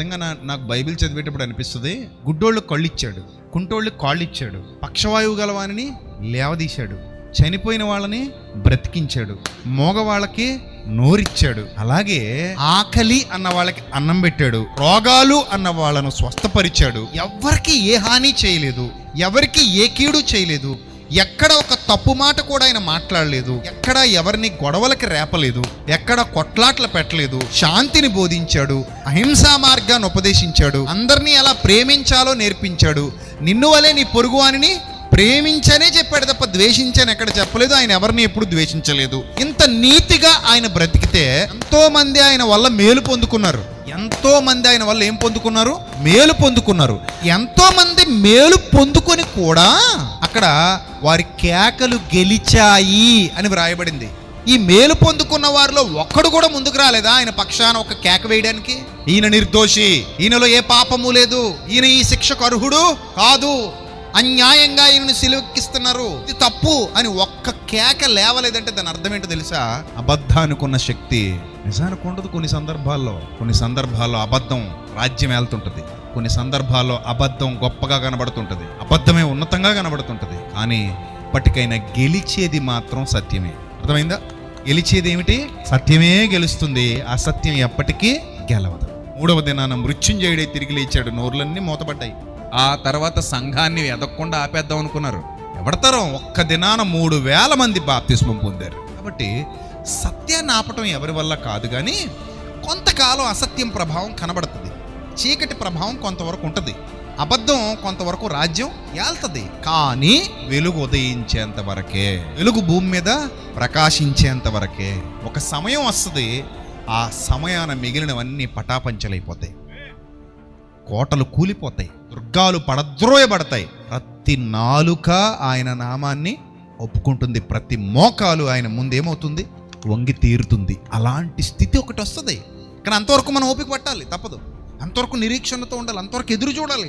నిజంగా నా నాకు బైబిల్ చదివేటప్పుడు అనిపిస్తుంది గుడ్డోళ్ళు కళ్ళు ఇచ్చాడు కుంటోళ్ళు కాళ్ళు ఇచ్చాడు పక్షవాయువు గలవానిని లేవదీశాడు చనిపోయిన వాళ్ళని బ్రతికించాడు మోగవాళ్ళకి నోరిచ్చాడు అలాగే ఆకలి అన్న వాళ్ళకి అన్నం పెట్టాడు రోగాలు అన్న వాళ్ళను స్వస్థపరిచాడు. ఎవరికి ఏ హాని చేయలేదు ఎవరికి ఏ కీడు చేయలేదు ఎక్కడ ఒక తప్పు మాట కూడా ఆయన మాట్లాడలేదు. ఎక్కడ ఎవరిని గొడవలకి రేపలేదు. ఎక్కడ కొట్లాట్లు పెట్టలేదు. శాంతిని బోధించాడు. అహింసా మార్గాన్ని ఉపదేశించాడు. అందరినీ ఎలా ప్రేమించాలో నేర్పించాడు. నిన్ను వలే నీ పొరుగువానిని ప్రేమించనే చెప్పాడు తప్ప ద్వేషించని ఎక్కడ చెప్పలేదు. ఆయన ఎవరిని ఎప్పుడు ద్వేషించలేదు. ఇంత నీతిగా ఆయన బ్రతికితే ఎంతో మంది ఆయన వల్ల మేలు పొందుకున్నారు. ఎంతో మంది ఆయన వల్ల ఏం పొందుకున్నారు? మేలు పొందుకున్నారు. ఎంతో మంది మేలు పొందుకొని కూడా అక్కడ వారి కేకలు గెలిచాయి అని వ్రాయబడింది. ఈ మేలు పొందుకున్న వారిలో ఒక్కడు కూడా ముందుకు రాలేదా? ఆయన పక్షాన ఒక కేక వేయడానికి? ఈయన నిర్దోషి. ఈయనలో ఏ పాపము లేదు. ఈయన ఈ శిక్షకు అర్హుడు? కాదు. అన్యాయంగా ఈయనను సిలువెక్కిస్తున్నారు. ఇది తప్పు అని ఒక్క కేక లేవలేదంటే దాని అర్థం ఏంటో తెలుసా? అబద్ధానికున్న శక్తి. నిజానికి ఉండదు కొన్ని సందర్భాల్లో. కొన్ని సందర్భాల్లో అబద్ధం రాజ్యం వెళ్తుంటుంది కొన్ని సందర్భాల్లో అబద్ధం గొప్పగా కనబడుతుంటుంది. అబద్ధమే ఉన్నతంగా కనబడుతుంటుంది. కానీ ఇప్పటికైనా గెలిచేది మాత్రం సత్యమే. అర్థమైందా? గెలిచేది ఏమిటి? సత్యమే గెలుస్తుంది. అసత్యం ఎప్పటికీ గెలవదు. మూడవ దినాన మృత్యుంజయుడే తిరిగి లేచాడు. నోర్లన్నీ మూతపడ్డాయి. ఆ తర్వాత సంఘాన్ని ఎదగకుండా ఆపేద్దాం అనుకున్నారు. ఎవడతారో ఒక్క దినాన మూడు వేల మంది బాప్తిస్మం పొందారు. కాబట్టి సత్యాన్ని ఆపటం ఎవరి వల్ల కాదు కానీ కొంతకాలం అసత్యం ప్రభావం కనబడుతుంది. చీకటి ప్రభావం కొంతవరకు ఉంటుంది. అబద్ధం కొంతవరకు రాజ్యం ఏల్తుంది కానీ వెలుగు ఉదయించేంత వరకే వెలుగు భూమి మీద ప్రకాశించేంత వరకే ఒక సమయం వస్తుంది. ఆ సమయాన మిగిలినవన్నీ పటాపంచలైపోతాయి. కోటలు కూలిపోతాయి. దుర్గాలు పడద్రోయబడతాయి. ప్రతి నాలుక ఆయన నామాన్ని ఒప్పుకుంటుంది. ప్రతి మోకాలు ఆయన ముందేమవుతుంది వంగి తీరుతుంది. అలాంటి స్థితి ఒకటి వస్తుంది. కానీ అంతవరకు మనం ఓపిక పట్టాలి. తప్పదు. అంతవరకు నిరీక్షణతో ఉండాలి. అంతవరకు ఎదురు చూడాలి.